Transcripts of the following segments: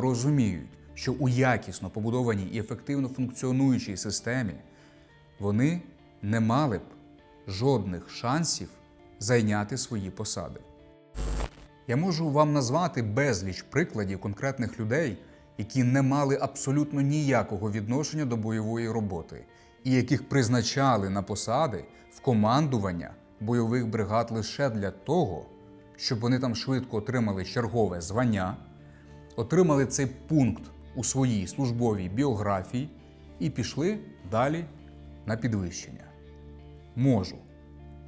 розуміють, що у якісно побудованій і ефективно функціонуючій системі вони не мали б жодних шансів зайняти свої посади. Я можу вам назвати безліч прикладів конкретних людей, які не мали абсолютно ніякого відношення до бойової роботи, і яких призначали на посади в командування бойових бригад лише для того, щоб вони там швидко отримали чергове звання, отримали цей пункт у своїй службовій біографії і пішли далі на підвищення. Можу,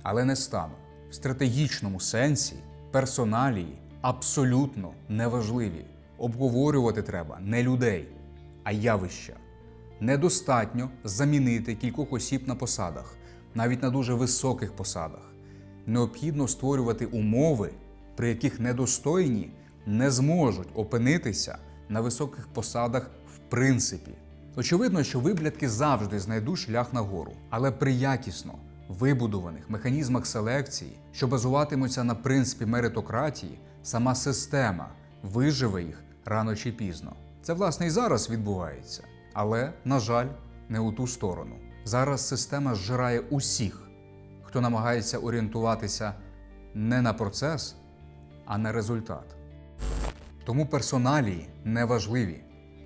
але не стану. В стратегічному сенсі персоналії абсолютно неважливі. Обговорювати треба не людей, а явища. Недостатньо замінити кількох осіб на посадах, навіть на дуже високих посадах. Необхідно створювати умови, при яких недостойні не зможуть опинитися на високих посадах в принципі. Очевидно, що виблядки завжди знайдуть шлях нагору, але при якісно вибудованих механізмах селекції, що базуватимуться на принципі меритократії, сама система виживе їх рано чи пізно. Це власне і зараз відбувається, але, на жаль, не у ту сторону. Зараз система зжирає усіх, хто намагається орієнтуватися не на процес, а на результат. Тому персоналії не важливі.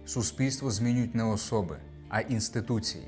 Суспільство змінюють не особи, а інституції.